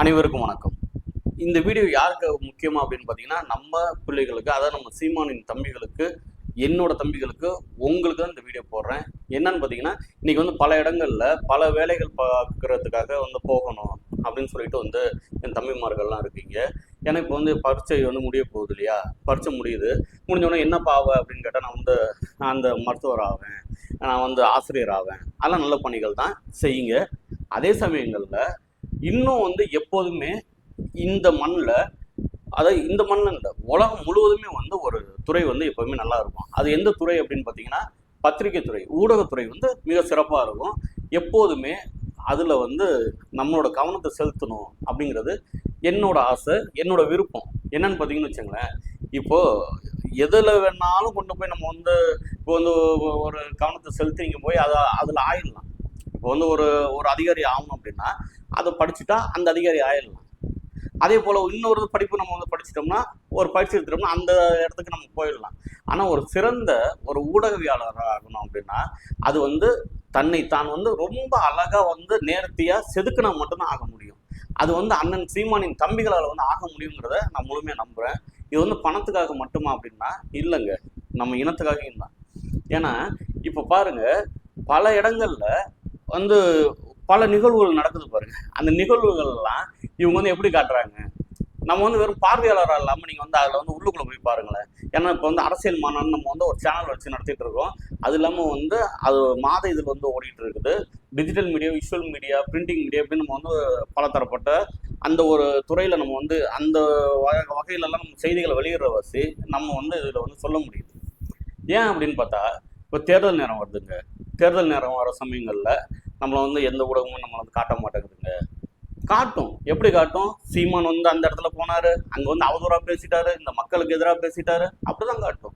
அனைவருக்கும் வணக்கம். இந்த வீடியோ யாருக்கு முக்கியமாக அப்படின்னு பார்த்தீங்கன்னா நம்ம பிள்ளைகளுக்கு அதாவது நம்ம சீமானின் தம்பிகளுக்கு என்னோட தம்பிகளுக்கு உங்களுக்கு தான் இந்த வீடியோ போடுறேன். என்னன்னு பார்த்தீங்கன்னா இன்னைக்கு வந்து பல இடங்களில் பல வேலைகள் பார்க்குறதுக்காக வந்து போகணும் அப்படின்னு சொல்லிட்டு வந்து என் தம்பிமார்கள்லாம் இருக்கீங்க. எனக்கு இப்போ வந்து பரீட்சை வந்து முடிய போகுது இல்லையா? பரீட்சை முடியுது. முடிஞ்ச உடனே என்ன பாவ அப்படின்னு கேட்டால் நான் வந்து நான் அந்த மருத்துவர் ஆவேன். நான் வந்து ஆசிரியர் ஆவேன். அதெல்லாம் நல்ல பணிகள் தான் செய்யுங்க. அதே சமயங்களில் இன்னும் வந்து எப்போதுமே இந்த மண்ணில் அதாவது இந்த மண்ணில் இல்லை உலகம் முழுவதுமே வந்து ஒரு துறை வந்து எப்போதுமே நல்லா இருக்கும். அது எந்த துறை அப்படின்னு பார்த்தீங்கன்னா பத்திரிகை துறை ஊடகத்துறை வந்து மிக சிறப்பாக இருக்கும். எப்போதுமே அதில் வந்து நம்மளோட கவனத்தை செலுத்தணும் அப்படிங்கிறது என்னோட ஆசை என்னோட விருப்பம். என்னன்னு பார்த்தீங்கன்னு வச்சுங்களேன் இப்போது எதில் வேணாலும் கொண்டு போய் நம்ம வந்து இப்போ வந்து ஒரு கவனத்தை செலுத்தி போய் அதை அதில் ஆயிடலாம். இப்போ வந்து ஒரு ஒரு அதிகாரி ஆகணும் அப்படின்னா அதை படிச்சுட்டா அந்த அதிகாரி ஆயிடலாம் அதே போல் இன்னொரு படிப்பு நம்ம வந்து படிச்சிட்டோம்னா ஒரு பயிற்சி எடுத்துட்டோம்னா அந்த இடத்துக்கு நம்ம போயிடலாம். ஆனால் ஒரு சிறந்த ஒரு ஊடகவியாளர் ஆகணும் அப்படின்னா அது வந்து தன்னை தான் வந்து ரொம்ப அழகாக வந்து நேர்த்தியாக செதுக்கினா மட்டும்தான் ஆக முடியும். அது வந்து அண்ணன் சீமானின் தம்பிகளால் வந்து ஆக முடியுங்கிறத நான் முழுமையாக நம்புகிறேன் இது வந்து பணத்துக்காக மட்டுமா அப்படின்னா இல்லைங்க. நம்ம இனத்துக்காகவும் தான். ஏன்னா இப்போ பாருங்கள் பல இடங்களில் வந்து பல நிகழ்வுகள் நடக்குது பாருங்க. அந்த நிகழ்வுகள்லாம் இவங்க வந்து எப்படி காட்டுறாங்க? நம்ம வந்து வெறும் பார்வையாளராக இல்லாமல் நீங்கள் வந்து அதில் வந்து உள்ளுக்குள்ளே போய் பாருங்களேன். ஏன்னா இப்போ வந்து அரசியல் மாநாடு நம்ம வந்து ஒரு சேனல் வச்சு நடத்திட்டு இருக்கோம். அது இல்லாமல் வந்து அது மாத இதில் வந்து ஓடிட்டு இருக்குது. Digital media visual media printing media அப்படின்னு நம்ம வந்து பலதரப்பட்ட அந்த ஒரு துறையில் நம்ம வந்து அந்த வகை வகையிலலாம் நம்ம செய்திகளை வெளியிடுற வசி நம்ம வந்து இதில் வந்து சொல்ல முடியுது. ஏன் அப்படின்னு பார்த்தா இப்போ தேர்தல் நேரம் வருதுங்க. தேர்தல் நேரம் வர சமயங்களில் நம்மளை வந்து எந்த ஊடகமும் நம்மளை வந்து காட்ட மாட்டேங்குதுங்க. காட்டும். எப்படி காட்டும்? சீமான் வந்து அந்த இடத்துல போனாரு. அங்க வந்து அவதூறா பேசிட்டாரு. இந்த மக்களுக்கு எதிராக பேசிட்டாரு. அப்படிதான் காட்டும்.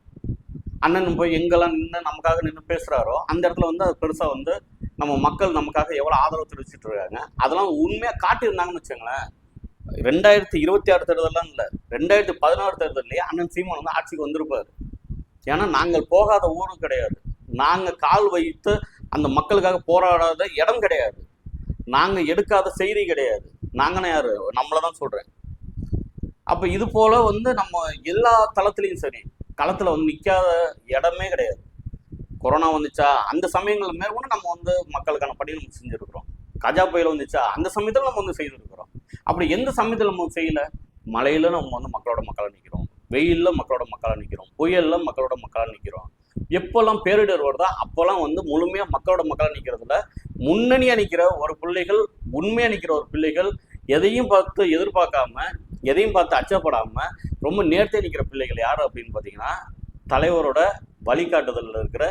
அண்ணன் போய் எங்கெல்லாம் நின்று நமக்காக நின்று பேசுறாரோ அந்த இடத்துல வந்து அது பெருசா வந்து நம்ம மக்கள் நமக்காக எவ்வளவு ஆதரவு தெரிவிச்சுட்டு இருக்காங்க. அதெல்லாம் உண்மையா காட்டியிருந்தாங்கன்னு வச்சுங்களேன் ரெண்டாயிரத்தி இருபத்தி ஆறு தேர்தலாம் இல்லை. ரெண்டாயிரத்தி பதினாறு தேர்தல்லையே அண்ணன் சீமான் வந்து ஆட்சிக்கு வந்திருப்பாரு. ஏன்னா நாங்கள் போகாத ஊரும் கிடையாது. நாங்கள் கால் வைத்து அந்த மக்களுக்காக போராடாத இடம் கிடையாது. நாங்கள் எடுக்காத செய்தி கிடையாது. நாங்கன்னா யாரு? நம்மளை தான் சொல்கிறேன் அப்போ இது போல வந்து நம்ம எல்லா தளத்துலையும் சரி களத்தில் வந்து நிற்காத இடமே கிடையாது. கொரோனா வந்துச்சா? அந்த சமயங்கள் மேற்கொண்டு நம்ம வந்து மக்களுக்கான படி நம்ம செஞ்சுருக்குறோம். கஜா புயல் வந்துச்சா? அந்த சமயத்தில் நம்ம வந்து செய்திருக்கிறோம். அப்படி எந்த சமயத்தில் நம்ம செய்யல? மழையில நம்ம வந்து மக்களோட மக்களை நிற்கிறோம் வெயிலில் மக்களோட மக்களை நிற்கிறோம் புயல்ல மக்களோட மக்களை நிற்கிறோம் எப்போல்லாம் பேரிடர் வருதோ அப்போல்லாம் வந்து முழுமையாக மக்களோட மக்களாக நிற்கிறதுல முன்னணியாக நிற்கிற ஒரு பிள்ளைகள் உண்மையாக நிற்கிற ஒரு பிள்ளைகள் எதையும் பார்த்து எதிர்பார்க்காம எதையும் பார்த்து அச்சப்படாம ரொம்ப நேர்த்தே நிற்கிற பிள்ளைகள் யார் அப்படின்னு பார்த்தீங்கன்னா தலைவரோட வழிகாட்டுதலில் இருக்கிற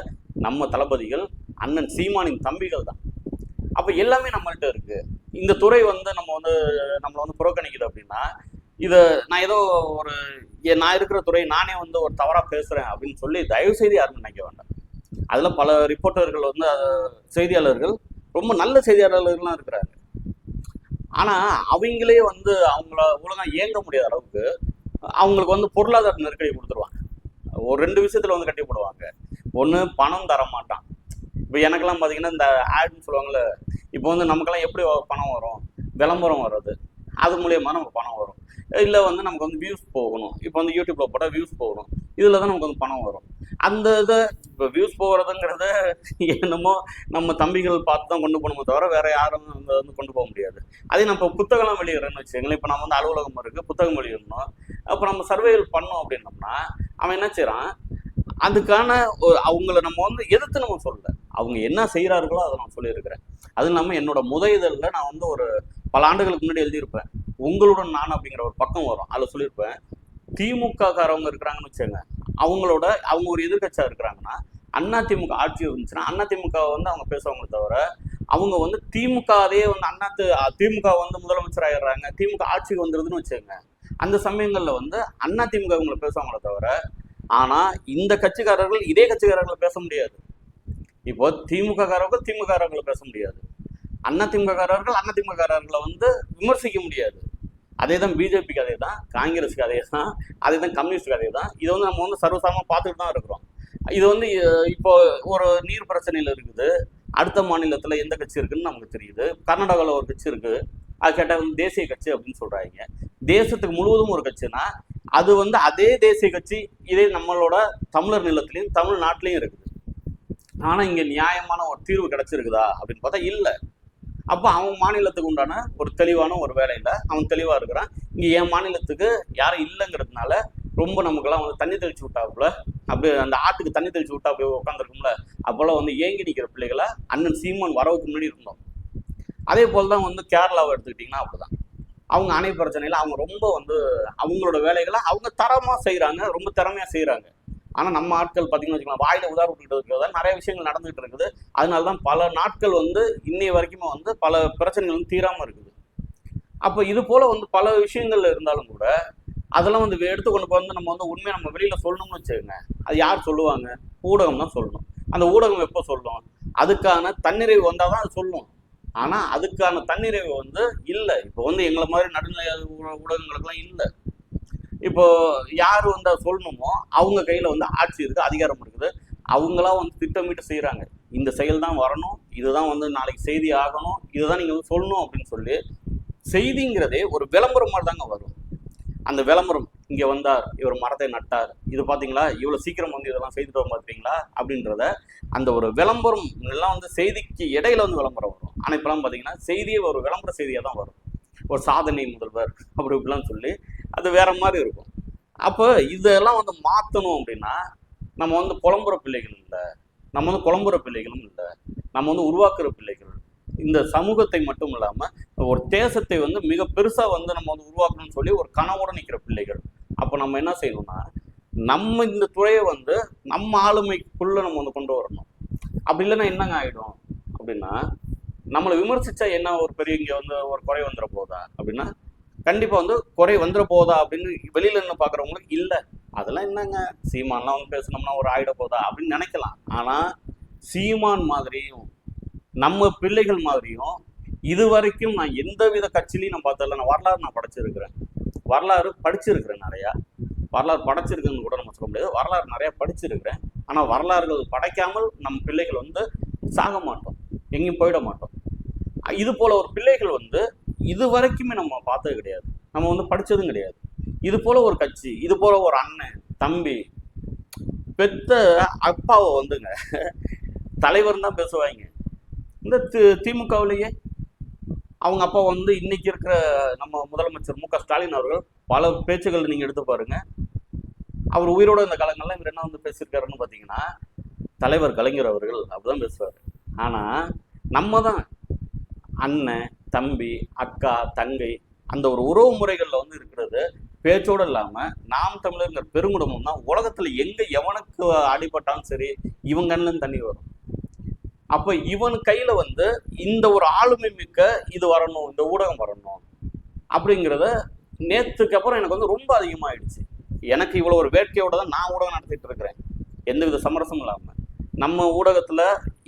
நம்ம தளபதிகள் அண்ணன் சீமானின் தம்பிகள் தான். அப்போ எல்லாமே நம்மள்கிட்ட இருக்கு. இந்த துறை வந்து நம்ம வந்து நம்மளை வந்து புறக்கணிக்குது அப்படின்னா இதை நான் ஏதோ ஒரு ஏ- நான் இருக்கிற துறை நானே வந்து ஒரு தவறாக பேசுகிறேன் அப்படின்னு சொல்லி தயவு செய்து யாரும் நினைக்க வேண்டாம். அதில் பல ரிப்போர்ட்டர்கள் வந்து செய்தியாளர்கள் ரொம்ப நல்ல செய்தியாளர்கள்லாம் இருக்கிறாங்க. ஆனால் அவங்களே வந்து அவங்கள உலகம் இயங்க முடியாத அளவுக்கு அவங்களுக்கு வந்து பொருளாதார நெருக்கடி கொடுத்துருவாங்க. ஒரு ரெண்டு விஷயத்தில் வந்து கட்டி போடுவாங்க. ஒன்று பணம் தர மாட்டான். இப்போ எனக்கெல்லாம் பார்த்தீங்கன்னா இந்த ஆட்னு சொல்லுவாங்கள்ல இப்போ வந்து நமக்கெல்லாம் எப்படி பணம் வரும்? விளம்பரம் வர்றது. அது மூலியமாக நமக்கு பணம் வரும். இல்லை வந்து நமக்கு வந்து வியூஸ் போகணும். இப்போ வந்து யூடியூப்பில் போட்டால் வியூஸ் போகணும். இதில் தான் நமக்கு வந்து பணம் வரும். அந்த இதை இப்போ வியூஸ் போகிறதுங்கிறத என்னமோ நம்ம தம்பிகள் பார்த்து தான் கொண்டு போகணுமே தவிர வேற யாரும் அந்த வந்து கொண்டு போக முடியாது. அதே நம்ம இப்போ புத்தகம்லாம் வெளியிடுறேன்னு வச்சுக்கோங்களேன். இப்போ நம்ம வந்து அலுவலகம் இருக்குது புத்தகம் வெளியிடணும். அப்போ நம்ம சர்வேகள் பண்ணோம் அப்படின்னோம்னா அவன் என்ன செய்கிறான் அதுக்கான ஒரு அவங்கள நம்ம வந்து எதிர்த்து நம்ம சொல்லலை. அவங்க என்ன செய்கிறார்களோ அதை நான் சொல்லியிருக்கிறேன். அது இல்லாமல் என்னோட முதல் இதழில் நான் வந்து ஒரு பல ஆண்டுகளுக்கு முன்னாடி எழுதியிருப்பேன். உங்களுடன் நான் அப்படிங்கிற ஒரு பக்கம் வரும். அதில் சொல்லியிருப்பேன் திமுக காரவங்க இருக்கிறாங்கன்னு வச்சுங்க அவங்களோட அவங்க ஒரு எதிர்க்கட்சியா இருக்கிறாங்கன்னா அண்ணா திமுக ஆட்சி இருந்துச்சுன்னா அண்ணா திமுக வந்து அவங்க பேசுவாங்களே தவிர அவங்க வந்து திமுகவே வந்து அண்ணா தி- திமுக வந்து முதலமைச்சர் ஆயிடுறாங்க திமுக ஆட்சிக்கு வந்துருதுன்னு வச்சுக்கோங்க. அந்த சமயங்களில் வந்து அண்ணா திமுக இவங்களை பேசுவாங்களே தவிர ஆனால் இந்த கட்சிக்காரர்கள் இதே கட்சிக்காரர்களை பேச முடியாது. இப்போ திமுக காரர்கள் திமுக காரர்களை பேச முடியாது. அண்ணா திமுக காரர்கள் அண்ணா திமுக காரர்களை வந்து விமர்சிக்க முடியாது. அதே தான் பிஜேபிக்கு அதே தான் காங்கிரஸுக்கு அதே தான் அதே தான் கம்யூனிஸ்டுக்கு அதே தான் இதை வந்து நம்ம வந்து சர்வசாமமாக பார்த்துட்டு தான் இருக்கிறோம். இது வந்து இப்போ ஒரு நீர் பிரச்சனையில் இருக்குது. அடுத்த மாநிலத்தில் எந்த கட்சி இருக்குன்னு நமக்கு தெரியுது. கர்நாடகாவில் ஒரு கட்சி இருக்குது அது கேட்டால் வந்து தேசிய கட்சி அப்படின்னு சொல்கிறாங்க தேசத்துக்கு முழுவதும் ஒரு கட்சினா அது வந்து அதே தேசிய கட்சி இதே நம்மளோட தமிழர் நிலத்திலையும் தமிழ்நாட்டிலையும் இருக்குது. ஆனால் இங்கே நியாயமான ஒரு தீர்வு கிடச்சிருக்குதா அப்படின்னு பார்த்தா இல்லை. அப்போ அவன் மாநிலத்துக்கு உண்டான ஒரு தெளிவான ஒரு வேலையில் அவன் தெளிவாக இருக்கிறான். இங்கே என் மாநிலத்துக்கு யாரும் இல்லைங்கிறதுனால ரொம்ப நமக்கெல்லாம் வந்து தண்ணி தெளிச்சு விட்டாப்புல. அப்படியே அந்த ஆட்டுக்கு தண்ணி தெளிச்சு விட்டா அப்படியே உட்காந்துருக்கும்ல அப்போல்லாம் வந்து ஏங்கி நிற்கிற பிள்ளைகளை அண்ணன் சீமான் வரவுக்கு முன்னாடி இருந்தோம். அதே போல் தான் வந்து கேரளாவை எடுத்துக்கிட்டிங்கன்னா அப்படிதான். அவங்க அணை பிரச்சனையில் அவங்க ரொம்ப வந்து அவங்களோட வேலைகளை அவங்க தரமாக செய்கிறாங்க ரொம்ப திறமையாக செய்கிறாங்க ஆனால் நம்ம ஆட்கள் பார்த்தீங்கன்னு வச்சுக்கலாம் வாயில் உதார விட்டுக்கிட்டு இருக்கிறதா நிறைய விஷயங்கள் நடந்துகிட்டு இருக்குது. அதனால தான் பல நாட்கள் வந்து இன்னைய வரைக்குமே வந்து பல பிரச்சனைகள் வந்து தீராமல் இருக்குது. அப்போ இது போல் வந்து பல விஷயங்கள் இருந்தாலும் கூட அதெல்லாம் வந்து எடுத்து கொண்டு போய் வந்து நம்ம வந்து உண்மையை நம்ம வெளியில் சொல்லணும்னு வச்சுக்கோங்க. அது யார் சொல்லுவாங்க? ஊடகம் தான் சொல்லணும். அந்த ஊடகம் எப்போ சொல்லும்? அதுக்கான தன்னிறைவு வந்தால் தான் அது சொல்லும். ஆனால் அதுக்கான தன்னிறைவு வந்து இல்லை. இப்போ வந்து எங்களை மாதிரி நடுநிலை ஊடகங்களுக்கெல்லாம் இல்லை. இப்போ யார் வந்து அதை சொல்லணுமோ அவங்க கையில் வந்து ஆட்சி இருக்குது அதிகாரம் இருக்குது. அவங்களாம் வந்து திட்டமிட்டு செய்கிறாங்க இந்த செயல் தான் வரணும் இதுதான் வந்து நாளைக்கு செய்தி ஆகணும் இதுதான் நீங்கள் வந்து சொல்லணும் அப்படின்னு சொல்லி செய்திங்கிறதே ஒரு விளம்பரம் மாதிரி தாங்க வரும். அந்த விளம்பரம் இங்கே வந்தார் இவர் மரத்தை நட்டார் இது பார்த்தீங்களா இவ்வளோ சீக்கிரம் வந்து இதெல்லாம் செய்துட்டு பார்த்துட்டீங்களா அப்படின்றத அந்த ஒரு விளம்பரம் எல்லாம் வந்து செய்திக்கு இடையில வந்து விளம்பரம் வரும். ஆனால் இப்போலாம் பார்த்தீங்கன்னா செய்தியே ஒரு விளம்பர செய்தியாக தான் வரும். ஒரு சாதனை முதல்வர் அப்படி இப்படிலாம் சொல்லி அது வேற மாதிரி இருக்கும். அப்போ இதெல்லாம் வந்து மாற்றணும் அப்படின்னா நம்ம வந்து புலம்புற பிள்ளைகள் இல்லை. நம்ம வந்து குழம்புற பிள்ளைகளும் இல்லை. நம்ம வந்து உருவாக்குற பிள்ளைகள். இந்த சமூகத்தை மட்டும் இல்லாமல் ஒரு தேசத்தை வந்து மிக பெருசாக வந்து நம்ம வந்து உருவாக்கணும்னு சொல்லி ஒரு கனவோடு நிற்கிற பிள்ளைகள். அப்போ நம்ம என்ன செய்யணும்னா நம்ம இந்த துறையை வந்து நம்ம ஆளுமைக்குள்ளே நம்ம வந்து கொண்டு வரணும். அப்படி இல்லைன்னா என்னங்க ஆகிடும் அப்படின்னா நம்மளை விமர்சித்தா என்ன ஒரு பெரிய இங்கே வந்து ஒரு குறை வந்துட போதா? அப்படின்னா கண்டிப்பா வந்து குறை வந்துட போதா அப்படின்னு வெளியில இருந்து பாக்குறவங்களுக்கு இல்ல. அதெல்லாம் என்னங்க? சீமான்லாம் வந்து பேசணும்னா ஒரு ஆயிட போதா அப்படின்னு நினைக்கலாம். ஆனா சீமான் மாதிரியும் நம்ம பிள்ளைகள் மாதிரியும் இது வரைக்கும் நான் எந்த வித கட்சியிலையும் நான் பார்த்ததில்ல. நான் வரலாறு நான் படைச்சிருக்கிறேன். வரலாறு படிச்சிருக்கிறேன் நிறையா. வரலாறு படைச்சிருக்குன்னு கூட நம்ம சொல்ல முடியாது. வரலாறு நிறையா படிச்சிருக்கிறேன். ஆனால் வரலாறுகள் படைக்காமல் நம் பிள்ளைகள் வந்து சாக மாட்டோம். எங்கேயும் போயிட மாட்டோம். இது போல ஒரு பிள்ளைகள் வந்து இது வரைக்குமே நம்ம பார்த்தது கிடையாது. நம்ம வந்து படிச்சதும் கிடையாது. இது போல ஒரு கட்சி இது போல ஒரு அண்ணன் தம்பி பெத்த அப்பாவை வந்துங்க. தலைவர் தான் பேசுவாங்க. இந்த தி- திமுகவிலேயே அவங்க அப்பா வந்து இன்னைக்கு இருக்கிற நம்ம முதலமைச்சர் மு க ஸ்டாலின் அவர்கள் பல பேச்சுகள் நீங்கள் எடுத்து பாருங்க. அவர் உயிரோட இந்த காலங்கள்லாம் இவர் என்ன வந்து பேசியிருக்காருன்னு பார்த்தீங்கன்னா தலைவர் கலைஞர் அவர்கள் அப்படிதான் பேசுவார். ஆனால் நம்ம தான் அண்ணன் தம்பி அக்கா தங்கை அந்த ஒரு உறவு முறைகளில் வந்து இருக்கிறது. பேச்சோட இல்லாமல் நாம் தமிழர்ங்கிற பெருங்குடும்பம் தான் உலகத்தில் எங்கே எவனுக்கு அடிபட்டாலும் சரி இவங்க தண்ணி வரும். அப்போ இவன் கையில் வந்து இந்த ஒரு ஆளுமை மிக்க இது வரணும் இந்த ஊடகம் வரணும் அப்படிங்கிறத நேற்றுக்கு அப்புறம் எனக்கு வந்து ரொம்ப அதிகமாகிடுச்சு எனக்கு இவ்வளோ ஒரு வேட்கையோட தான் நான் ஊடகம் நடத்திட்டு இருக்கிறேன். எந்தவித சமரசமும் இல்லாமல் நம்ம ஊடகத்தில்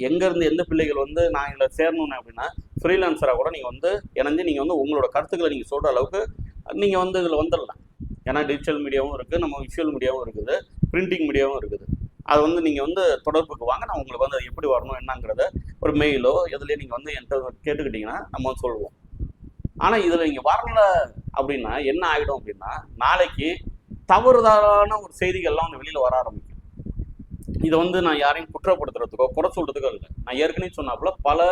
எங்கேருந்து எந்த பிள்ளைகள் வந்து நான் இதில் சேரணும்னு அப்படின்னா ஃப்ரீலான்சராக கூட நீங்கள் வந்து இணைஞ்சு நீங்கள் வந்து உங்களோட கருத்துக்களை நீங்கள் சொல்கிற அளவுக்கு நீங்கள் வந்து இதில் வந்துடலாம். ஏன்னா டிஜிட்டல் மீடியாவும் இருக்குது நம்ம விஷுவல் மீடியாவும் இருக்குது பிரிண்டிங் மீடியாவும் இருக்குது. அது வந்து நீங்கள் வந்து தொடர்புக்கு வாங்க நான் உங்களுக்கு வந்து அது எப்படி வரணும் என்னங்கிறத ஒரு மெயிலோ எதுலேயே நீங்கள் வந்து என்கிட்ட கேட்டுக்கிட்டீங்கன்னா நம்ம வந்து சொல்லுவோம். ஆனால் இதில் நீங்கள் வரல அப்படின்னா என்ன ஆகிடும் அப்படின்னா நாளைக்கு தவறுதலான ஒரு செய்திகள்லாம் வந்து வெளியில் வர ஆரம்பிக்கும். இதை வந்து நான் யாரையும் குற்றப்படுத்துறதுக்கோ குறை சொல்கிறதுக்கோ இல்லை. நான் ஏற்கனவே சொன்னாப்புல பல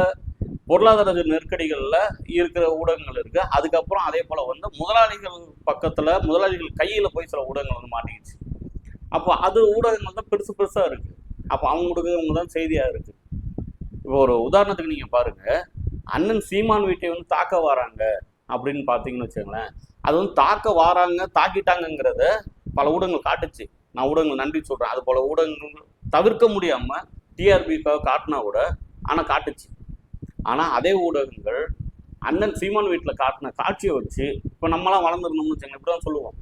பொருளாதார நெருக்கடிகளில் இருக்கிற ஊடகங்கள் இருக்குது அதுக்கப்புறம் அதே போல் வந்து முதலாளிகள் பக்கத்தில் முதலாளிகள் கையில் போய் சில ஊடகங்கள் வந்து மாட்டிக்கிச்சு. அப்போ அது ஊடகங்கள் தான் பெருசு பெருசாக இருக்குது அப்போ அவங்களுக்கு அவங்க தான் செய்தியாக இருக்குது இப்போ ஒரு உதாரணத்துக்கு நீங்கள் பாருங்க. அண்ணன் சீமான் வீட்டை வந்து தாக்க வராங்க அப்படின்னு பார்த்தீங்கன்னு வச்சுங்களேன் அது வந்து தாக்க வாராங்க தாக்கிட்டாங்கங்கிறத பல ஊடகங்கள் காட்டுச்சு. நான் ஊடகங்கள் நன்றி சொல்கிறேன் அது போல் ஊடகங்கள் தவிர்க்க முடியாமல் டிஆர்பிக்காக காட்டினா கூட ஆனால் காட்டுச்சு. ஆனால் அதே ஊடகங்கள் அண்ணன் சீமான் வீட்டில் காட்டின காட்சியை வச்சு இப்போ நம்மலாம் வளர்ந்துருந்தோம்னு வச்சுக்கோங்க இப்படி தான் சொல்லுவோம்.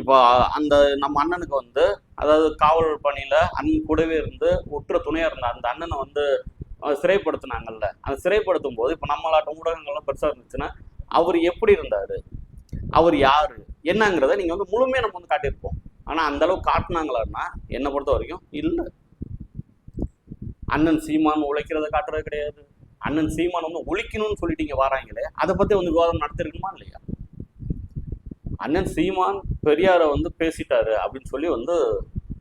இப்போ அந்த நம்ம அண்ணனுக்கு வந்து அதாவது காவல் பணியில் அண்ணன் கூடவே இருந்து உற்ற துணையாக இருந்த அந்த அண்ணனை வந்து சிறைப்படுத்தினாங்கல்ல சிறைப்படுத்துனாங்கல்ல. அந்த சிறைப்படுத்தும் போது இப்போ நம்மளாட்டம் ஊடகங்கள்லாம் பெருசாக இருந்துச்சுன்னா அவர் எப்படி இருந்தார்? அவர் யார்? என்னங்கிறத நீங்கள் வந்து முழுமையாக நம்ம வந்து காட்டியிருப்போம். ஆனால் அந்த காட்டினாங்களான்னா என்னை பொறுத்த வரைக்கும் இல்லை. அண்ணன் சீமான் உழைக்கிறத காட்டுறது கிடையாது. அண்ணன் சீமான் வந்து ஒழிக்கணும்னு சொல்லிட்டீங்க வராங்களே அதை பத்தி வந்து விவாதம் நடத்திருக்குமா இல்லையா? அண்ணன் சீமான் பெரியாரை வந்து பேசிட்டாரு அப்படின்னு சொல்லி வந்து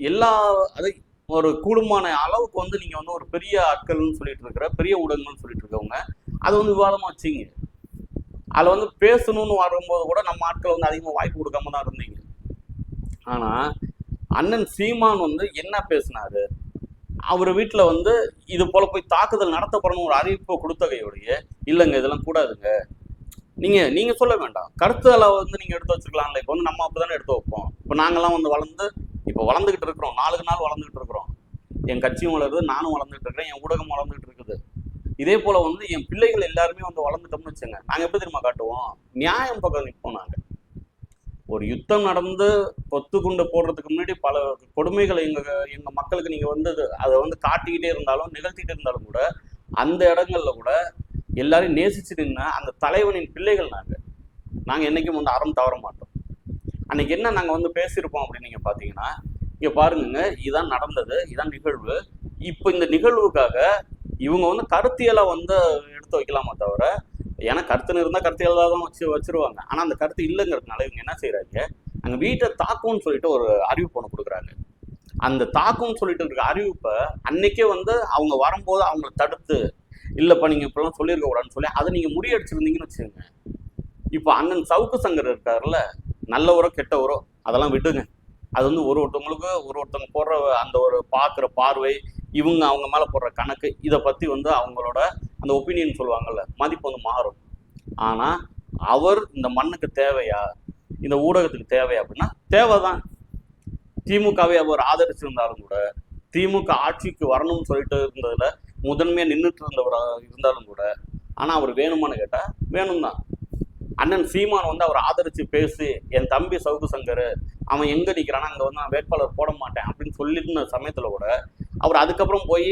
எல்லா அது ஒரு கூடுமான அளவுக்கு வந்து நீங்க வந்து ஒரு பெரிய ஆட்கள்னு சொல்லிட்டு இருக்கிற பெரிய ஊடகங்கள்னு சொல்லிட்டு இருக்கவங்க அது வந்து விவாதமா வச்சிங்க. அதில் வந்து பேசணும்னு வரும்போது கூட நம்ம ஆட்கள் வந்து அதிகமாக வாய்ப்பு கொடுக்காம தான் இருந்தீங்க. ஆனால் அண்ணன் சீமான் வந்து என்ன பேசினாரு? அவர் வீட்டில் வந்து இது போல போய் தாக்குதல் நடத்தப்படணும் ஒரு அறிவிப்பை கொடுத்தகையோடைய இல்லைங்க இதெல்லாம் கூடாதுங்க. நீங்க நீங்க சொல்ல வேண்டாம். கருத்துக்களை வந்து நீங்க எடுத்து வச்சிருக்கலாம்ல இப்போ வந்து நம்ம அப்பதானே எடுத்து வைப்போம். இப்போ நாங்கெல்லாம் வந்து வளர்ந்து இப்போ வளர்ந்துகிட்டு இருக்கிறோம். நாளுக்கு நாள் வளர்ந்துகிட்டு இருக்கிறோம். என் கட்சியும் வளருது நானும் வளர்ந்துட்டு இருக்கிறேன் என் ஊடகம் வளர்ந்துட்டு இருக்குது. இதே போல வந்து என் பிள்ளைகள் எல்லாருமே வந்து வளர்ந்துட்டோம்னு வச்சுங்க நாங்க எப்படி தெரியுமா காட்டுவோம்? நியாயம் பக்கம் நிற்போம் நாங்கள் ஒரு யுத்தம் நடந்து பொத்து குண்டு போடுறதுக்கு முன்னாடி பல கொடுமைகளை எங்க எங்க மக்களுக்கு நீங்க வந்து அதை வந்து காட்டிக்கிட்டே இருந்தாலும் நிகழ்த்திட்டு இருந்தாலும் கூட அந்த இடங்கள்ல கூட எல்லாரையும் நேசிச்சு நின்ன அந்த தலைவனின் பிள்ளைகள் நாங்க. நாங்க என்னைக்கும் வந்து அறம் தவற மாட்டோம். அன்னைக்கு என்ன நாங்க வந்து பேசியிருப்போம் அப்படின்னு நீங்க பாத்தீங்கன்னா இங்க பாருங்க இதான் நடந்தது இதான் நிகழ்வு. இப்போ இந்த நிகழ்வுக்காக இவங்க வந்து கருத்தியெல்லாம் வந்து எடுத்து வைக்கலாமா தவிர ஏன்னா கருத்துன்னு இருந்தால் கருத்தியலாக தான் வச்சு வச்சிருவாங்க. ஆனால் அந்த கருத்து இல்லைங்கிறதுனால இவங்க என்ன செய்கிறாங்க அங்கே வீட்டை தாக்கும்னு சொல்லிட்டு ஒரு அறிவிப்பு ஒன்று கொடுக்குறாங்க. அந்த தாக்கும்னு சொல்லிட்டு இருக்க அறிவிப்பை அன்னைக்கே வந்து அவங்க வரும்போது அவங்கள தடுத்து இல்லைப்பா நீங்கள் இப்படிலாம் சொல்லியிருக்க கூடாதுன்னு சொல்லி அதை நீங்கள் முறியடிச்சிருந்தீங்கன்னு வச்சுக்கோங்க. இப்போ அண்ணன் சவுக்கு சங்கர் இருக்காருல்ல நல்லவரோ கெட்டவரோ அதெல்லாம் விடுங்க. அது வந்து ஒரு ஒருத்தவங்களுக்கு ஒரு ஒருத்தவங்க போடுற அந்த ஒரு பார்க்குற பார்வை இவங்க அவங்க மேலே போடுற கணக்கு இதை பற்றி வந்து அவங்களோட அந்த ஒப்பீனியன் சொல்லுவாங்கல்ல மதிப்பு வந்து மாறும். ஆனால் அவர் இந்த மண்ணுக்கு தேவையா இந்த ஊடகத்துக்கு தேவையா அப்படின்னா தேவை தான் திமுகவை அவர் ஆதரிச்சிருந்தாலும் கூட திமுக ஆட்சிக்கு வரணும்னு சொல்லிட்டு இருந்ததில் முதன்மையாக நின்றுட்டு இருந்தவராக இருந்தாலும் கூட ஆனால் அவர் வேணுமான்னு கேட்டால் வேணும் தான் அண்ணன் சீமான் வந்து அவர் ஆதரிச்சு பேசி என் தம்பி சவுக்கு சங்கர் அவன் எங்க நிற்கிறானா அங்கே வந்து நான் வேட்பாளர் போட மாட்டேன் அப்படின்னு சொல்லியிருந்த சமயத்தில் கூட அவர் அதுக்கப்புறம் போய்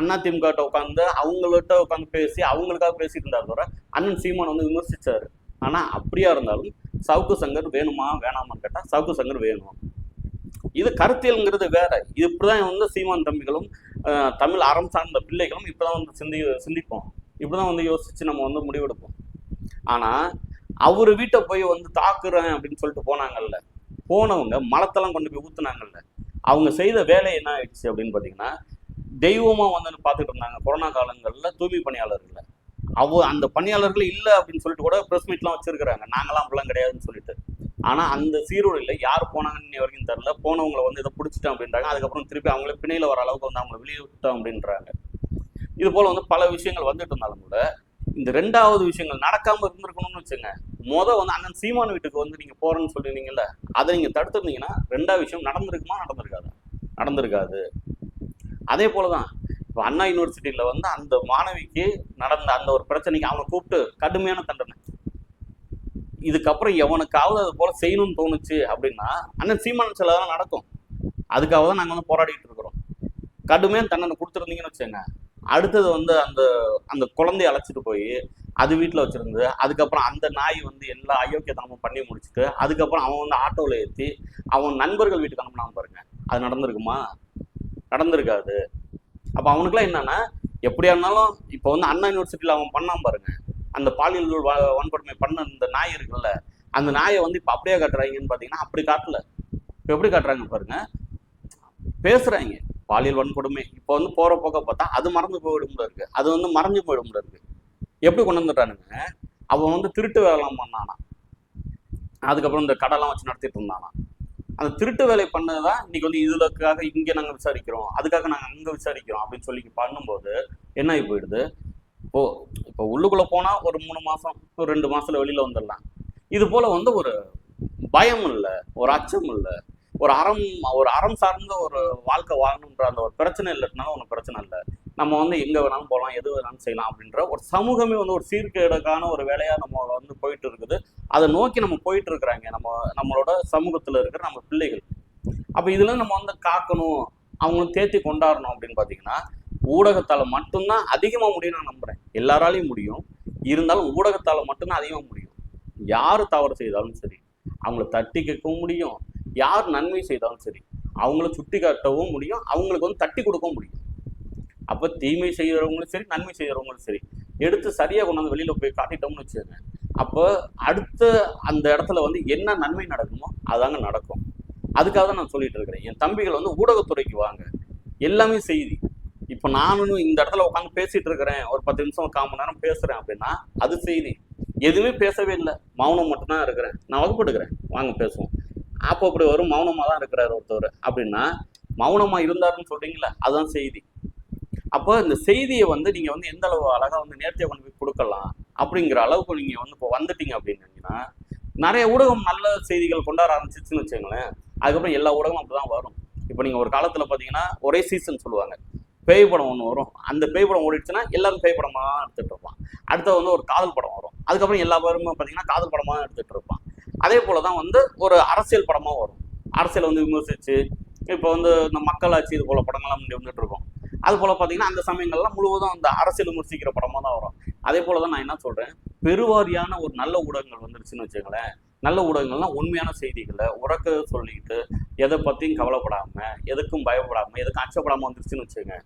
அண்ணா திமுக உட்காந்து அவங்கள்ட்ட உட்காந்து பேசி அவங்களுக்காக பேசிட்டு இருந்தார் தவிர அண்ணன் சீமான் வந்து விமர்சித்தார் ஆனால் அப்படியா இருந்தாலும் சவுக்கு சங்கர் வேணுமா வேணாமான்னு கேட்டால் சவுக்கு சங்கர் வேணும். இது கருத்தியல்ங்கிறது வேற. இது இப்படிதான் வந்து சீமான் தம்பிகளும் தமிழ் அறம் சார்ந்த பிள்ளைகளும் இப்படிதான் வந்து சிந்தி சிந்திப்போம். இப்படிதான் வந்து யோசிச்சு நம்ம வந்து முடிவெடுப்போம். ஆனால் அவர் வீட்டை போய் வந்து தாக்குறேன் அப்படின்னு சொல்லிட்டு போனாங்கல்ல. போனவங்க மலத்தெல்லாம் கொண்டு போய் ஊத்துனாங்கல்ல. அவங்க செய்த வேலை என்ன ஆயிடுச்சு அப்படின்னு பார்த்தீங்கன்னா தெய்வமாக வந்து பார்த்துட்டு இருந்தாங்க கொரோனா காலங்களில் தூய்மை பணியாளர்களை அவ அந்த பணியாளர்கள் இல்லை அப்படின்னு சொல்லிட்டு கூட ப்ரெஸ் மீட்லாம் வச்சிருக்கிறாங்க. நாங்களாம் அப்படிலாம் கிடையாதுன்னு சொல்லிட்டு. ஆனால் அந்த சீருடையில் யார் போனாங்கன்னு இன்னி வரைக்கும் தெரில போனவங்களை வந்து இதை பிடிச்சிட்டோம் அப்படின்றாங்க. அதுக்கப்புறம் திருப்பி அவங்களே பிணையில் வர அளவுக்கு வந்து அவங்களை வெளியே விட்டோம் அப்படின்றாங்க. இது போல் வந்து பல விஷயங்கள் வந்துட்டு இருந்தாலும் கூட இந்த ரெண்டாவது விஷயங்கள் நடக்காமல் இருந்திருக்கணும்னு வச்சுங்க. முத வந்து அண்ணன் சீமான் வீட்டுக்கு வந்து நீங்க போறேன்னு சொல்லிருந்தீங்கல்ல அதை நீங்க தடுத்திருந்தீங்கன்னா ரெண்டாவது விஷயம் நடந்திருக்குமா நடந்திருக்காது? நடந்திருக்காது. அதே போலதான் இப்போ அண்ணா யூனிவர்சிட்டியில வந்து அந்த மாணவிக்கு நடந்த அந்த ஒரு பிரச்சனைக்கு அவனை கூப்பிட்டு கடுமையான தண்டனை. இதுக்கப்புறம் எவனுக்காவது அது போல செய்யணும்னு தோணுச்சு அப்படின்னா அண்ணன் சீமான் சில நடக்கும். அதுக்காக தான் நாங்கள் வந்து போராடிட்டு இருக்கிறோம். கடுமையான தண்டனை கொடுத்துருந்தீங்கன்னு வச்சுங்க அடுத்தது வந்து அந்த அந்த குழந்தைய அழைச்சிட்டு போய் அது வீட்டில் வச்சுருந்து அதுக்கப்புறம் அந்த நாய் வந்து எல்லா அயோக்கியத்தனமும் பண்ணி முடிச்சுட்டு அதுக்கப்புறம் அவன் வந்து ஆட்டோவில் ஏற்றி அவன் நண்பர்கள் வீட்டுக்கு அனுப்பினாம பாருங்க. அது நடந்திருக்குமா? நடந்திருக்காது. அப்போ அவனுக்குலாம் என்னன்னா எப்படியா இருந்தாலும் இப்போ வந்து அண்ணா யூனிவர்சிட்டியில் அவன் பண்ணாம பாருங்க. அந்த பாலியல் வ- வன்கொடுமை பண்ண இந்த நாய் இருக்குல்ல அந்த நாயை வந்து இப்போ அப்படியே காட்டுறாங்கன்னு பார்த்தீங்கன்னா அப்படி காட்டல. இப்போ எப்படி காட்டுறாங்க பாருங்க. பேசுறாங்க. பாலியல் வன்கொடுமை. இப்போ வந்து போற போக்க பார்த்தா அது மறந்து போயிடும் இருக்கு. அது வந்து மறைஞ்சு போயிடும் இருக்கு. எப்படி கொண்டு வந்துட்டானுங்க? அவன் வந்து திருட்டு வேலைலாம் பண்ணானா அதுக்கப்புறம் இந்த கடைலாம் வச்சு நடத்திட்டு இருந்தானா அந்த திருட்டு வேலை பண்ணதான் இன்னைக்கு வந்து இதுலக்காக இங்கே நாங்கள் விசாரிக்கிறோம் அதுக்காக நாங்கள் அங்கே விசாரிக்கிறோம் அப்படின்னு சொல்லி பண்ணும்போது என்ன ஆகி போயிடுது? இப்போ இப்போ உள்ளுக்குள்ளே போனால் ஒரு மூணு மாதம் ஒரு ரெண்டு மாதத்தில் வெளியில் வந்துடலாம். இது போல் வந்து ஒரு பயம் இல்லை ஒரு அச்சம் இல்லை ஒரு அறம் ஒரு அறம் சார்ந்த ஒரு வாழ்க்கை வாழணுன்ற அந்த ஒரு பிரச்சனை இல்லைனாலும் ஒன்றும் பிரச்சனை இல்லை. நம்ம வந்து எங்க வேணாலும் போகலாம் எது வேணாலும் செய்யலாம் அப்படின்ற ஒரு சமூகமே வந்து ஒரு சீர்கேடுக்கான ஒரு வேலையா நம்ம வந்து போயிட்டு இருக்குது அதை நோக்கி நம்ம போயிட்டு இருக்கிறாங்க நம்ம நம்மளோட சமூகத்துல இருக்கிற நம்ம பிள்ளைகள். அப்ப இதுல நம்ம வந்து காக்கணும் அவங்களும் தேத்தி கொண்டாடணும் அப்படின்னு பாத்தீங்கன்னா ஊடகத்தால மட்டும்தான் அதிகமா முடியும் நான் நம்புறேன். எல்லாராலையும் முடியும். இருந்தாலும் ஊடகத்தால மட்டும்தான் அதிகமா முடியும். யார் தவறு செய்தாலும் சரி அவங்கள தட்டி கேட்கவும் முடியும். யார் நன்மை செய்தாலும் சரி அவங்கள சுட்டி காட்டவும் முடியும். அவங்களுக்கு வந்து தட்டி கொடுக்கவும் முடியும். அப்ப தீமை செய்கிறவங்களும் சரி நன்மை செய்கிறவங்களும் சரி எடுத்து சரியா கொண்டு வந்து வெளியில போய் காட்டிட்டோம்னு வச்சுக்கோங்க. அப்போ அடுத்த அந்த இடத்துல வந்து என்ன நன்மை நடக்குமோ அதாங்க நடக்கும். அதுக்காக தான் நான் சொல்லிட்டு இருக்கிறேன். என் தம்பிகள் வந்து ஊடகத்துறைக்கு வாங்க. எல்லாமே செய்தி. இப்போ நானும் இந்த இடத்துல உட்காந்து பேசிட்டு இருக்கிறேன். ஒரு பத்து நிமிஷம் கால் மணி நேரம் பேசுறேன் அப்படின்னா அது செய்தி. எதுவுமே பேசவே இல்லை. மௌனம் மட்டும்தான் இருக்கிறேன். நான் வகுப்பு எடுக்கிறேன் வாங்க பேசுவோம். அப்போ அப்படி வரும் மௌனமாக தான் இருக்கிறார் ஒருத்தவர். அப்படின்னா மௌனமாக இருந்தாருன்னு சொல்றீங்களா அதுதான் செய்தி. அப்போ இந்த செய்தியை வந்து நீங்க வந்து எந்த அளவு அழகா வந்து நேர்த்தியா கொண்டு போய் கொடுக்கலாம் அப்படிங்கிற அளவுக்கு நீங்க வந்து இப்போ வந்துட்டீங்க அப்படின்னீங்கன்னா நிறைய ஊடகம் நல்ல செய்திகள் கொண்டாட ஆரம்பிச்சிச்சுன்னு வச்சுங்களேன் அதுக்கப்புறம் எல்லா ஊடகமும் அப்படிதான் வரும். இப்போ நீங்க ஒரு காலத்துல பாத்தீங்கன்னா ஒரே சீசன் சொல்லுவாங்க. பேய் படம் ஒன்று வரும். அந்த பேய் படம் ஓடிடுச்சுன்னா எல்லாரும் பேய் படமா எடுத்துகிட்டு இருப்பான். அடுத்தது வந்து ஒரு காதல் படம் வரும். அதுக்கப்புறம் எல்லா பேருமே பார்த்தீங்கன்னா காதல் படமாக தான் எடுத்துகிட்டு இருப்பான். அதே போல தான் வந்து ஒரு அரசியல் படமாக வரும். அரசியல் வந்து விமர்சித்து இப்போ வந்து இந்த மக்களாட்சி இது போல படங்கள்லாம் முன்னாடி வந்துட்டு இருக்கோம். அது போல் பார்த்தீங்கன்னா அந்த சமயங்கள்லாம் முழுவதும் அந்த அரசியல் விமர்சிக்கிற படமாக தான் வரும். அதே போல தான் நான் என்ன சொல்கிறேன் பெருவாரியான ஒரு நல்ல ஊடகங்கள் வந்துருச்சுன்னு வச்சுங்களேன் நல்ல ஊடகங்கள்லாம் உண்மையான செய்திகளை உறக்க சொல்லிக்கிட்டு எதை பற்றியும் கவலைப்படாமல் எதுக்கும் பயப்படாமல் எதுக்கும் அச்சப்படாமல் வந்துருச்சுன்னு வச்சுங்க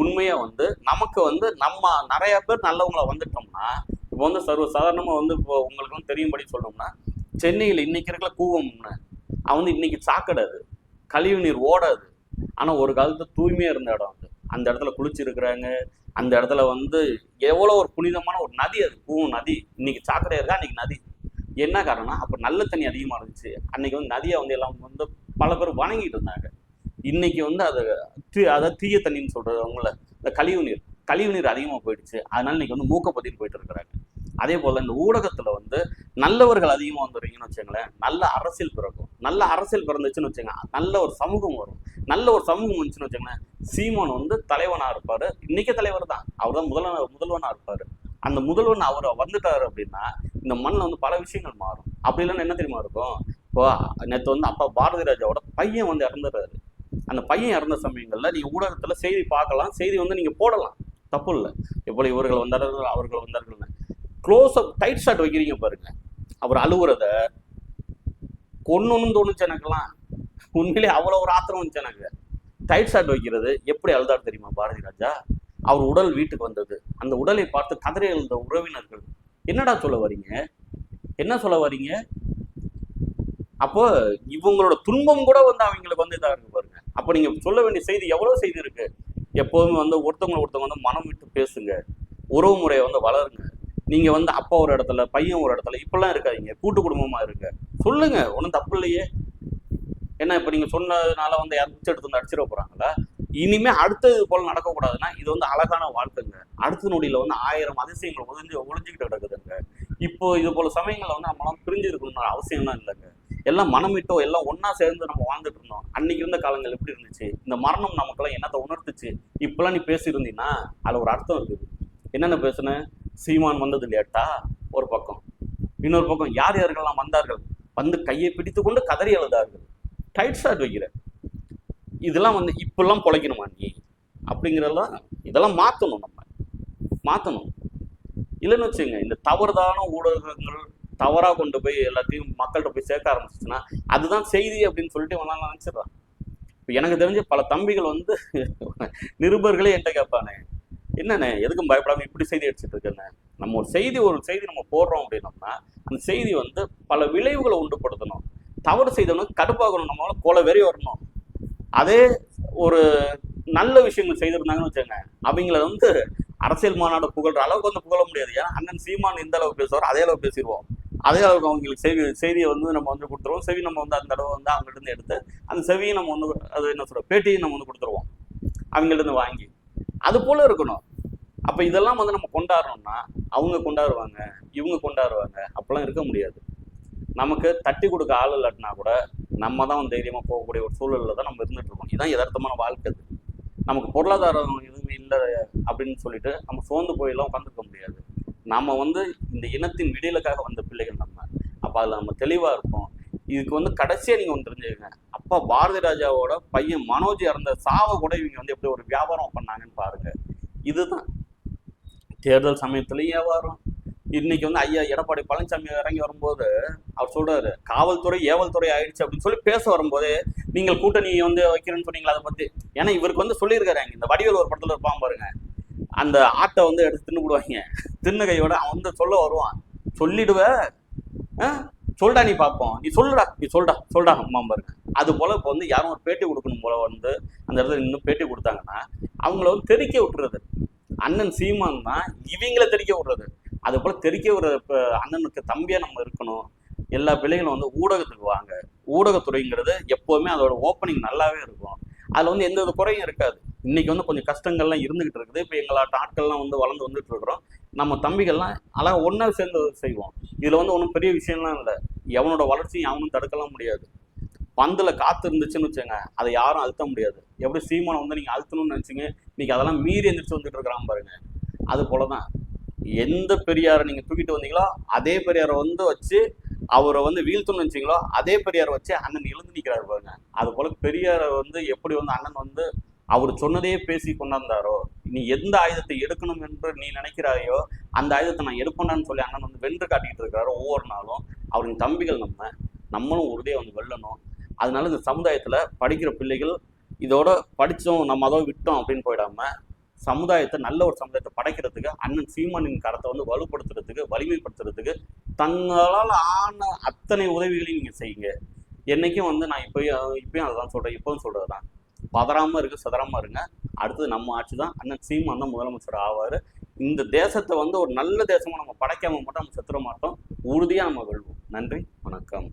உண்மையாக வந்து நமக்கு வந்து நம்ம நிறைய பேர் நல்லவங்கள வந்துட்டோம்னா இப்போ வந்து சர்வ சாதாரணமாக வந்து இப்போ உங்களுக்கு தெரியும்படி சொல்லணும்னா சென்னையில் இன்னைக்கு இருக்கிற கூவம்னு அவன் வந்து இன்னைக்கு சாக்கடை கழிவு நீர் ஓடாது. ஆனால் ஒரு காலத்தில் தூய்மையாக இருந்த இடம் அது. அந்த இடத்துல குளிச்சிருக்கிறாங்க. அந்த இடத்துல வந்து எவ்வளோ ஒரு புனிதமான ஒரு நதி அது. பூ நதி. இன்னைக்கு சாக்கடை இருக்கா? அன்னைக்கு நதி. என்ன காரணம் அப்போ நல்ல தண்ணி அதிகமாக இருந்துச்சு. அன்னைக்கு வந்து நதியை வந்து எல்லாம் வந்து பல பேர் வணங்கிட்டு இருந்தாங்க. இன்னைக்கு வந்து அது தீ அதாவது தீய தண்ணின்னு சொல்றது அவங்கள இந்த கழிவு நீர். கழிவு நீர் அதிகமாக போயிடுச்சு. அதனால இன்னைக்கு வந்து மூக்கப்பத்தின்னு போயிட்டு இருக்கிறாங்க. அதே போல் இந்த ஊடகத்தில் வந்து நல்லவர்கள் அதிகமாக வந்துடுறீங்கன்னு வச்சுங்களேன் நல்ல அரசியல் பிறக்கும். நல்ல அரசியல் பிறந்துச்சுன்னு வச்சுங்க நல்ல ஒரு சமூகம் வரும். நல்ல ஒரு சமூகம் வந்துச்சுன்னு வச்சுக்கோங்களேன். சீமான் வந்து தலைவனா இருப்பாரு. இன்னைக்கே தலைவர் தான். அவர் தான் முதல்வன் முதல்வனா இருப்பாரு. அந்த முதல்வன் அவர் வந்துட்டாரு அப்படின்னா இந்த மண்ணில் வந்து பல விஷயங்கள் மாறும். அப்படி இல்லைன்னா என்ன தெரியுமா இருக்கும்? இப்போ நேற்று வந்து அப்பா பாரதி ராஜாவோட பையன் வந்து இறந்துடுறாரு அந்த பையன் இறந்த சமயங்கள்ல நீங்க ஊடகத்துல செய்தி பார்க்கலாம். செய்தி வந்து நீங்க போடலாம். தப்பு இல்லை. எப்படி இவர்கள் வந்தார்கள் அவர்கள் வந்தார்கள்னு. க்ளோஸ் அப் டைட் ஷாட் வைக்கிறீங்க பாருங்க. அவர் அழுகுறத கொன்னணும்னு தோணுச்சு எனக்கெல்லாம். உண்மையிலே அவ்வளோ ஒரு ஆத்திரம் இருந்துச்சு எனக்கு. டைட் ஷாட் வைக்கிறது எப்படி அழுதார் தெரியுமா பாரதி ராஜா? அவர் உடல் வீட்டுக்கு வந்தது. அந்த உடலை பார்த்து கதறி எழுந்த உறவினர்கள் என்னடா சொல்ல வரீங்க என்ன சொல்ல வரீங்க அப்போ இவங்களோட துன்பம் கூட வந்து அவங்களுக்கு வந்து இதாக இருக்கு பாருங்க. அப்போ நீங்க சொல்ல வேண்டிய செய்தி எவ்வளவு செய்தி இருக்கு? எப்போதுமே வந்து ஒருத்தவங்க ஒருத்தவங்க வந்து மனம் விட்டு பேசுங்க. உறவு முறையை வந்து வளருங்க. நீங்க வந்து அப்பா ஒரு இடத்துல பையன் ஒரு இடத்துல இப்பெல்லாம் இருக்காதீங்க. கூட்டு குடும்பமா இருக்க சொல்லுங்க. ஒன்றும் தப்பு இல்லையே. ஏன்னா இப்போ நீங்கள் சொன்னதுனால வந்து யாரும் பிச்சை எடுத்து வந்து அடிச்சிட போகிறாங்களா இனிமே அடுத்தது போல் நடக்கக்கூடாதுன்னா இது வந்து அழகான வாழ்க்கைங்க. அடுத்த நொடியில் வந்து ஆயிரம் அதிசயங்கள் ஒழிஞ்சு ஒழிஞ்சுக்கிட்டு கிடக்குதுங்க. இப்போ இது போல சமயங்களில் வந்து நம்மளாம் பிரிஞ்சு இருக்கணும்னு அவசியம்லாம் இல்லைங்க. எல்லாம் மனமிட்டோ எல்லாம் ஒன்றா சேர்ந்து நம்ம வாழ்ந்துட்டு இருந்தோம். அன்னைக்கு இருந்த காலங்கள் எப்படி இருந்துச்சு? இந்த மரணம் நமக்கெல்லாம் என்னத்தை உணர்த்துச்சு? இப்பெல்லாம் நீ பேசியிருந்தீங்கன்னா அதில் ஒரு அர்த்தம் இருக்குது. என்னென்ன பேசுனேன் சீமான் வந்தது லேட்டா ஒரு பக்கம். இன்னொரு பக்கம் யார் யாருக்கெல்லாம் வந்தார்கள்? வந்து கையை பிடித்து கொண்டு கதறி எழுதார்கள் டைட் ஷாட் வைக்கிற இதெல்லாம் வந்து இப்பெல்லாம் பொழைக்கணுமா நீ? அப்படிங்கிறதெல்லாம் இதெல்லாம் மாற்றணும் நம்ம. மாற்றணும் இல்லைன்னு வச்சுங்க இந்த தவறுதான ஊடகங்கள் தவறாக கொண்டு போய் எல்லாத்தையும் மக்கள்கிட்ட போய் சேர்க்க ஆரம்பிச்சிச்சுன்னா அதுதான் செய்தி அப்படின்னு சொல்லிட்டு இவன் நினச்சிடுறான். இப்போ எனக்கு தெரிஞ்ச பல தம்பிகள் வந்து நிருபர்களே என்கிட்ட கேட்பானே என்னண்ணே எதுக்கும் பயப்படாம இப்படி செய்தி அடிச்சுட்டு இருக்கேன்னு? நம்ம ஒரு செய்தி ஒரு செய்தி நம்ம போடுறோம் அப்படின்னோம்னா அந்த செய்தி வந்து பல விளைவுகளை உண்டுபடுத்தணும். தவறு செய்தவனுக்கு கடுப்பாகணும் நம்மளால கொலை வெறி வரணும். அதே ஒரு நல்ல விஷயங்கள் செய்திருந்தாங்கன்னு வச்சுக்கோங்க. அவங்கள வந்து அரசியல் மாநாடு புகழ்ற அளவுக்கு வந்து புகழ முடியாது. ஏன்னா அண்ணன் சீமான் எந்த அளவுக்கு பேசுவாரோ அதே அளவுக்கு பேசிடுவோம். அதே அளவுக்கு அவங்களுக்கு செய்தி செய்தியை வந்து நம்ம வந்து கொடுத்துருவோம். செவி நம்ம வந்து அந்த தடவை வந்து அவங்கள்ட்ட இருந்து எடுத்து அந்த செவியை நம்ம வந்து அது என்ன சொல்ற பேட்டியை நம்ம வந்து கொடுத்துருவோம். அவங்கள்ட்ட இருந்து வாங்கி. அது போல இருக்கணும். அப்ப இதெல்லாம் வந்து நம்ம கொண்டாடுறோம்னா அவங்க கொண்டாடுவாங்க இவங்க கொண்டாடுவாங்க அப்பெல்லாம் இருக்க முடியாது. நமக்கு தட்டி கொடுக்க ஆள் இல்லாட்டினா கூட நம்ம தான் வந்து போகக்கூடிய ஒரு சூழலில் தான் நம்ம இருந்துட்டு இருக்கோம். இதுதான் யதார்த்தமான வாழ்க்கை அது. நமக்கு பொருளாதாரம் எதுவுமே இல்லை அப்படின்னு சொல்லிட்டு நம்ம சோர்ந்து போயெல்லாம் உட்காந்துருக்க முடியாது. நம்ம வந்து இந்த இனத்தின் விடியலுக்காக வந்த பிள்ளைகள் நம்ம. அப்போ அதில் நம்ம தெளிவாக இருப்போம். இதுக்கு வந்து கடைசியாக நீங்கள் ஒன்று தெரிஞ்சுக்கங்க. அப்பா பாரதி ராஜாவோட பையன் மனோஜ் இறந்த சாவை கூட இவங்க வந்து எப்படி ஒரு வியாபாரம் பண்ணாங்கன்னு பாருங்கள் இதுதான். தேர்தல் சமயத்துலையும் வியாபாரம் இன்னைக்கு வந்து ஐயா எடப்பாடி பழனிசாமி இறங்கி வரும்போது அவர் சொல்றாரு காவல்துறை ஏவல்துறை ஆயிடுச்சு அப்படின்னு சொல்லி பேச வரும்போதே நீங்கள் கூட்டணி வந்து வைக்கிறேன்னு சொன்னீங்களா அதை பத்தி? ஏன்னா இவருக்கு வந்து சொல்லியிருக்காரு இந்த வடிவேல் ஒரு படத்துல இருப்பான் பாருங்க. அந்த ஆட்டை வந்து எடுத்து தின்னு விடுவாங்க தின்னு கையோட அவன் வந்து சொல்ல வருவான். சொல்லிடுவ ஆ? சொல்டா நீ பார்ப்போம் நீ சொல்லுடா நீ சொல்டா சொல்டா அம்மா பாருங்க. அது போல இப்போ வந்து யாரும் ஒரு பேட்டி கொடுக்கணும் போல வந்து அந்த இடத்துல இன்னும் பேட்டி கொடுத்தாங்கன்னா அவங்கள வந்து தெறிக்க விட்டுறது. அண்ணன் சீமான் தான் இவங்கள தெறிக்க விடுறது. அது போல் தெறிக்க ஒரு இப்போ அண்ணனுக்கு தம்பியாக நம்ம இருக்கணும். எல்லா பிள்ளைகளும் வந்து ஊடகத்துக்கு வாங்க. ஊடகத்துறைங்கிறது எப்போவுமே அதோட ஓப்பனிங் நல்லாவே இருக்கும். அதில் வந்து எந்த குறையும் இருக்காது. இன்னைக்கு வந்து கொஞ்சம் கஷ்டங்கள்லாம் இருந்துகிட்டு இருக்குது. இப்போ எங்களாட்ட ஆட்கள்லாம் வந்து வளர்ந்து வந்துட்டு இருக்கிறோம். நம்ம தம்பிகள்லாம் அழகாக ஒன்றா சேர்ந்து செய்வோம். இதில் வந்து ஒன்றும் பெரிய விஷயம்லாம் இல்லை. எவனோட வளர்ச்சியும் அவனும் தடுக்கலாம் முடியாது. பந்தில் காற்று இருந்துச்சுன்னு வச்சுங்க அதை யாரும் அழுத்த முடியாது. எப்படி சீமானை வந்து நீங்கள் அழுத்தணும்னு நினச்சிங்க? இன்னைக்கு அதெல்லாம் மீறி எந்திரிச்சு வந்துட்டு இருக்கிறான் பாருங்க. அது போலதான். எந்த பெரியாரை நீங்க தூக்கிட்டு வந்தீங்களோ அதே பெரியாரை வந்து வச்சு அவரை வந்து வீழ்த்தணும்னு வச்சீங்களோ அதே பெரியாரை வச்சு அண்ணன் எழுந்து நிற்கிறாரு பாருங்க. அது போல பெரியாரை வந்து எப்படி வந்து அண்ணன் வந்து அவர் சொன்னதையே பேசி கொண்டாந்தாரோ நீ எந்த ஆயுதத்தை எடுக்கணும் என்று நீ நினைக்கிறாயோ அந்த ஆயுதத்தை நான் எடுப்பேன்னு சொல்லி அண்ணன் வந்து வென்று காட்டிட்டு இருக்கிறாரு ஒவ்வொரு நாளும். அவரின் தம்பிகள் நம்ம நம்மளும் உறுதியாக வந்து வெல்லணும். அதனால இந்த சமுதாயத்துல படிக்கிற பிள்ளைகள் இதோட படிச்சோம் நம்ம அதோ விட்டோம் அப்படின்னு போயிடாம சமுதாயத்தை நல்ல ஒரு சமுதாயத்தை படைக்கிறதுக்கு அண்ணன் சீமானின் கரத்தை வந்து வலுப்படுத்துறதுக்கு வலிமைப்படுத்துறதுக்கு தங்களால் ஆன அத்தனை உதவிகளையும் நீங்கள் செய்யுங்க. என்னைக்கும் வந்து நான் இப்போயும் இப்பயும் அதுதான் சொல்கிறேன் இப்போவும் சொல்கிறது தான் பதறாமல் இருக்கு சதறாமல் இருங்க. அடுத்தது நம்ம ஆட்சி தான் அண்ணன் சீமான் தான் முதலமைச்சர் ஆவார். இந்த தேசத்தை வந்து ஒரு நல்ல தேசமாக நம்ம படைக்காமல் மட்டும் நம்ம செத்துட மாட்டோம். உறுதியாக நம்ம வெல்வோம். நன்றி வணக்கம்.